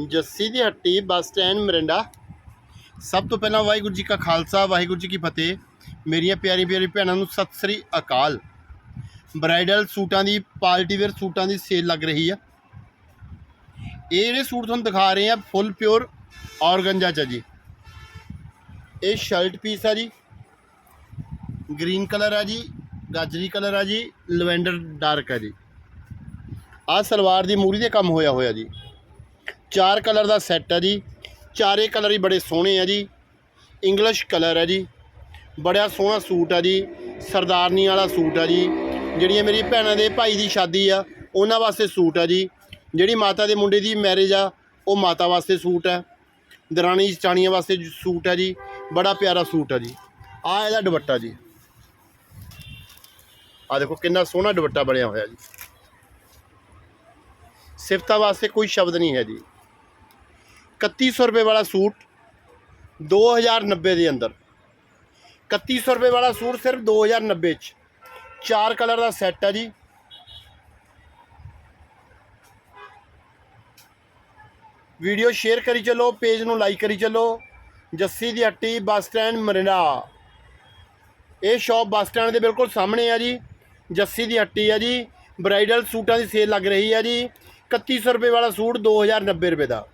ਜੱਸੀ ਦੀ ਹੱਟੀ, bus stand, Mirinda. ਸਭ ਤੋਂ ਪਹਿਲਾਂ ਵਾਹਿਗੁਰੂ ਜੀ ਕਾ ਖਾਲਸਾ, ਵਾਹਿਗੁਰੂ ਜੀ ਕੀ ਫਤਿਹ। ਮੇਰੀਆਂ ਪਿਆਰੀ ਪਿਆਰੀ ਭੈਣਾਂ ਨੂੰ ਸਤਿ ਸ੍ਰੀ ਅਕਾਲ। ਬ੍ਰਾਈਡਲ ਸੂਟਾਂ ਦੀ, ਪਾਰਟੀ ਵੇਅਰ ਸੂਟਾਂ ਦੀ ਸੇਲ ਲੱਗ ਰਹੀ ਆ। ਇਹ ਜਿਹੜੇ ਸੂਟ ਤੁਹਾਨੂੰ ਦਿਖਾ ਰਹੇ ਆ, ਫੁੱਲ ਪਿਓਰ ਔਰਗੰਜਾ ਚ ਜੀ। ਇਹ ਸ਼ਰਟ ਪੀਸ ਆ ਜੀ। ਗ੍ਰੀਨ ਕਲਰ ਆ ਜੀ, ਗਾਜਰੀ ਕਲਰ ਆ ਜੀ, ਲਵੈਂਡਰ ਡਾਰਕ ਆ ਜੀ। ਆਹ ਸਲਵਾਰ ਦੀ ਮੂਰੀ ਤੇ ਕੰਮ ਹੋਇਆ ਹੋਇਆ ਜੀ। ਚਾਰ ਕਲਰ ਦਾ ਸੈੱਟ ਆ ਜੀ। ਚਾਰੇ ਕਲਰ ਹੀ ਬੜੇ ਸੋਹਣੇ ਆ ਜੀ। ਇੰਗਲਿਸ਼ ਕਲਰ ਹੈ ਜੀ। ਬੜਾ ਸੋਹਣਾ ਸੂਟ ਆ ਜੀ। ਸਰਦਾਰਨੀ ਵਾਲਾ ਸੂਟ ਆ ਜੀ। ਜਿਹੜੀਆਂ ਮੇਰੀ ਭੈਣਾਂ ਦੇ ਭਾਈ ਦੀ ਸ਼ਾਦੀ ਆ, ਉਹਨਾਂ ਵਾਸਤੇ ਸੂਟ ਆ ਜੀ। ਜਿਹੜੀ ਮਾਤਾ ਦੇ ਮੁੰਡੇ ਦੀ ਮੈਰਿਜ ਆ, ਉਹ ਮਾਤਾ ਵਾਸਤੇ ਸੂਟ ਆ। ਦਰਾਣੀ ਚਾਣੀਆਂ ਵਾਸਤੇ ਸੂਟ ਹੈ ਜੀ। ਬੜਾ ਪਿਆਰਾ ਸੂਟ ਆ ਜੀ। ਆ ਇਹਦਾ ਦੁਪੱਟਾ ਜੀ। ਆ ਦੇਖੋ ਕਿੰਨਾ ਸੋਹਣਾ ਦੁਪੱਟਾ ਬਣਿਆ ਹੋਇਆ ਜੀ। ਸਿਫਤਾਂ ਵਾਸਤੇ ਕੋਈ ਸ਼ਬਦ ਨਹੀਂ ਹੈ ਜੀ। 3100 ਰੁਪਏ ਵਾਲਾ ਸੂਟ 2090 ਦੇ ਅੰਦਰ। 3100 ਰੁਪਏ ਵਾਲਾ ਸੂਟ ਸਿਰਫ 2090 ਚ। ਚਾਰ ਕਲਰ ਦਾ ਸੈੱਟ ਹੈ ਜੀ। ਵੀਡੀਓ ਸ਼ੇਅਰ ਕਰੀ ਚੱਲੋ, ਪੇਜ ਨੂੰ ਲਾਈਕ ਕਰੀ ਚੱਲੋ। ਜੱਸੀ ਦੀ ਹੱਟੀ, ਬੱਸ ਸਟੈਂਡ, ਮਰਿੰਡਾ। ਇਹ ਸ਼ਾਪ ਬੱਸ ਸਟੈਂਡ ਦੇ ਬਿਲਕੁਲ ਸਾਹਮਣੇ ਆ ਜੀ। ਜੱਸੀ ਦੀ ਹੱਟੀ ਆ ਜੀ। ਬ੍ਰਾਈਡਲ ਸੂਟਾਂ ਦੀ ਸੇਲ ਲੱਗ ਰਹੀ ਆ ਜੀ। 3100 ਰੁਪਏ ਵਾਲਾ ਸੂਟ 2090 ਰੁਪਏ ਦਾ।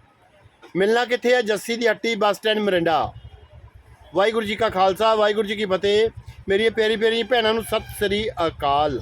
ਮਿਲਣਾ ਕਿੱਥੇ ਹੈ ਜੱਸੀ ਦੀ ਹੱਟੀ bus stand Mirinda. Waheguru ji ਕਾ ਖਾਲਸਾ, ਵਾਹਿਗੁਰੂ ਜੀ ਕੀ ਫਤਿਹ। ਮੇਰੀ ਪਿਆਰੀ ਪਿਆਰੀ ਭੈਣਾਂ ਨੂੰ ਸਤਿ ਸ੍ਰੀ ਅਕਾਲ।